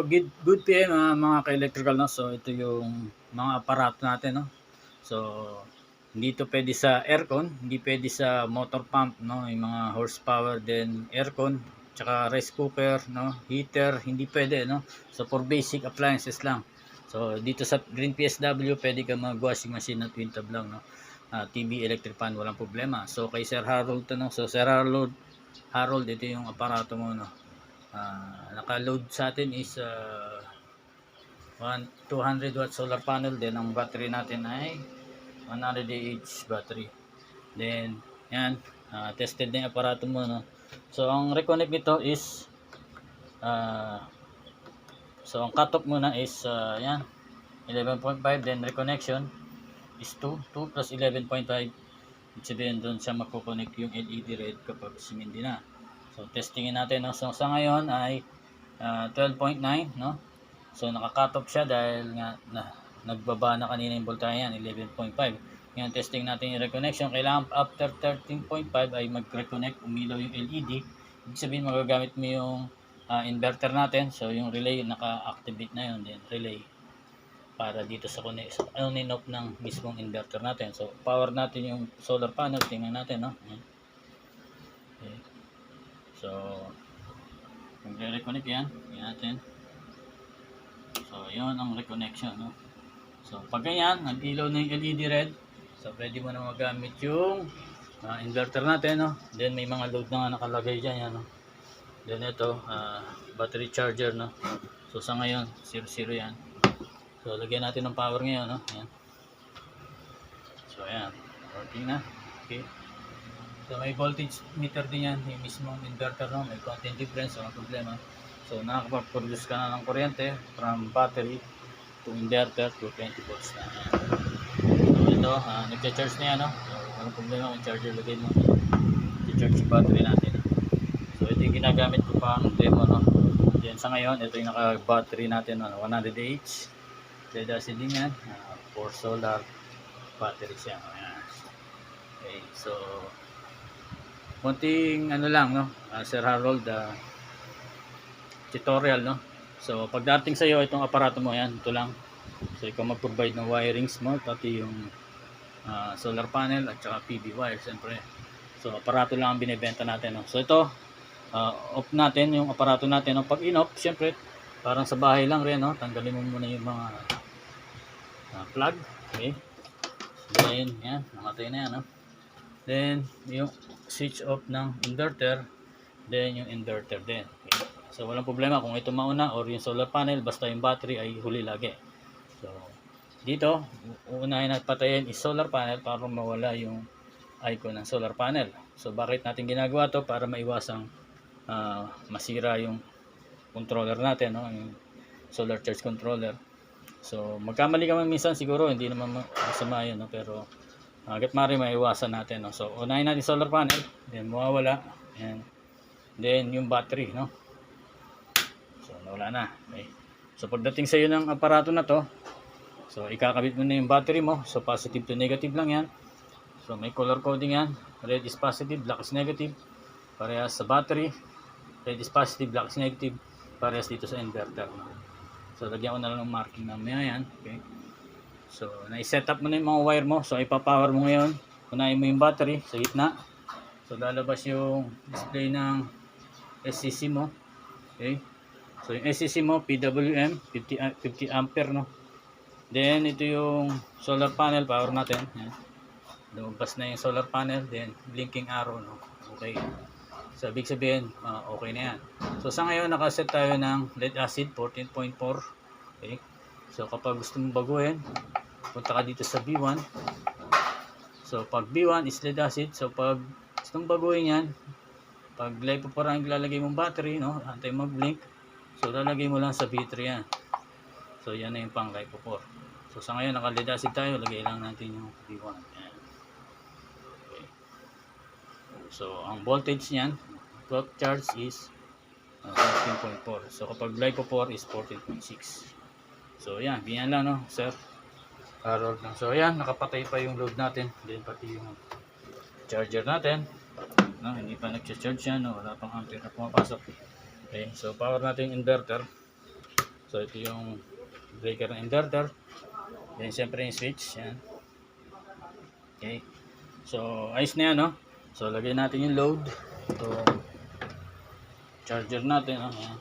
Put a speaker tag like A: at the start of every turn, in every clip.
A: So, good, good PM ah, mga ka-electrical no. So, ito yung mga aparato natin no. So, hindi to pwede sa aircon, hindi pwede sa motor pump no, yung mga horsepower then aircon, tsaka rice cooker no, heater, hindi pwede no. So, for basic appliances lang. So, dito sa Green PSW, pwede ka mag washing machine at twin tab lang no. Ah, TV, electric fan, walang problema. So, kay Sir Harold no. So, Sir Harold, Harold, ito yung aparato mo no. Ah, naka-load sa atin is uh, 200 watt solar panel. Then ang battery natin ay 100 Ah battery. Then yan ah, tested na yung aparato mo no? So ang reconnect nito is ah, so ang cutoff muna is ah, yan 11.5 then reconnection is 2 2 plus 11.5 ibig sabihin doon siya magkoconnect yung LED red kapag sumindi na So testingin natin no. So sa ngayon ay ah, 12.9 no. So naka-cut off siya dahil nga na, nagbaba na kanina yung voltahe yan 11.5. Ngayon testing natin yung reconnection. Kailangan after 13.5 ay mag-reconnect umilaw yung LED. Ibig sabihin magagamit mo yung ah, inverter natin. So yung relay naka-activate na yun din relay para dito sa on and off ng mismong inverter natin. So power natin yung solar panel tingnan natin no. Ayan. Okay. So, magre-reconnect yan. Yan natin. So, yun ang reconnection. No? So, pag ganyan, nag-ilaw na yung LED red. So, pwede mo na magamit yung ah, inverter natin. No? Then, may mga load na nga nakalagay dyan. Yan, no? Then, ito, ah, battery charger. No? So, sa ngayon, 0-0 yan. So, lagyan natin ng power ngayon. No? Yan. So, ayan. Working na. Okay. So may voltage meter din yan, yung mismong inverter no, may content difference, walang problema. So nakakapag-produce ka na ng kuryente from battery to inverter to 20 volts na. So ito, uh, nagcha-charge na yan no. So walang problema kung charger lagay mo. I-charge yung battery natin. So ito yung ginagamit ko pa ng demo no. Yan sa ngayon, ito yung naka-battery natin no, 100 Ah Lead acid din yan, uh, for solar battery siya. Ayan. Okay, so konting ano lang no? Uh, Sir Harold uh, tutorial no? So pagdating sa iyo itong aparato mo yan ito lang. So ikaw mag-provide ng wirings mo pati yung ah, solar panel at saka PV wire siyempre. So aparato lang ang binebenta natin no? So ito ah, off natin yung aparato natin no? Pag in-off siyempre parang sa bahay lang rin no? Tanggalin mo muna yung mga ah, plug. Okay? Then yan namatay na yan no then yung switch off ng inverter then yung inverter din okay. so walang problema kung ito mauna or yung solar panel basta yung battery ay huli lagi so dito uunahin at patayin is solar panel para mawala yung icon ng solar panel so bakit natin ginagawa to para maiwasang ah, masira yung controller natin no? yung solar charge controller so magkamali ka man minsan siguro hindi naman ma- masama yun no? pero Hanggat mari maiwasan natin. No? So, unahin natin solar panel. Then, mawawala. And then, yung battery. No? So, nawala na. Okay. So, pagdating sa iyo ng aparato na to, so, ikakabit mo na yung battery mo. So, positive to negative lang yan. So, may color coding yan. Red is positive, black is negative. Parehas sa battery. Red is positive, black is negative. Parehas dito sa inverter. No? So, lagyan ko na lang ng marking na yan. Okay. So, na-set up mo na yung mga wire mo. So, ipapower mo ngayon. Unahin mo yung battery sa gitna. So, lalabas yung display ng SCC mo. Okay. So, yung SCC mo, PWM, 50, a- 50 ampere, no? Then, ito yung solar panel, power natin. Yan. Lumabas na yung solar panel. Then, blinking arrow, no? Okay. So, ibig sabihin, ah, okay na yan. So, sa ngayon, nakaset tayo ng lead acid 14.4. Okay. So, kapag gusto mong baguhin, punta ka dito sa B1. So, pag B1 is lead acid. So, pag mong baguhin yan, pag lipo rin ilalagay mong battery, no? Antay mag-blink. So, lalagay mo lang sa B3 yan. So, yan na yung pang lipo 4. So, sa ngayon, naka-lead acid tayo. Lagay lang natin yung B1. Yan. Okay. So, ang voltage niyan, clock charge is uh, 14.4. So, kapag lipo 4 is 14.6. So, yan. Ganyan lang, no, sir. Harold lang. So, yan. Nakapatay pa yung load natin. Then, pati yung charger natin. No, hindi pa nag-charge yan. No? Wala pang ampere na pumapasok. Okay. So, power natin yung inverter. So ito yung breaker ng inverter. Then siyempre yung switch. Yan. Okay. So ayos na yan no. So lagay natin yung load. Ito charger natin. No? Yan.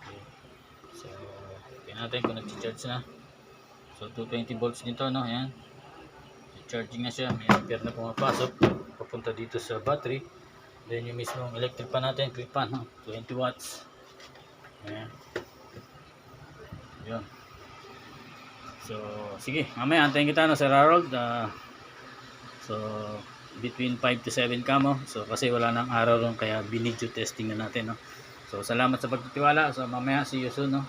A: Okay. So tingnan natin kung nag-charge na. So 220 volts dito no. Yan. Charging na siya. May ampere na pumapasok. Papunta dito sa battery. Then yung mismong electric pan natin, click pan, no? 20 watts. Ayan. Yun. So, sige, mamaya antayin kita no, Sir Harold. Ah, so, between 5 to 7 ka mo. So, kasi wala nang araw ron, kaya binidyo testing na natin. No? So, salamat sa pagtitiwala. So, mamaya, see you soon. No?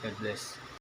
A: God bless.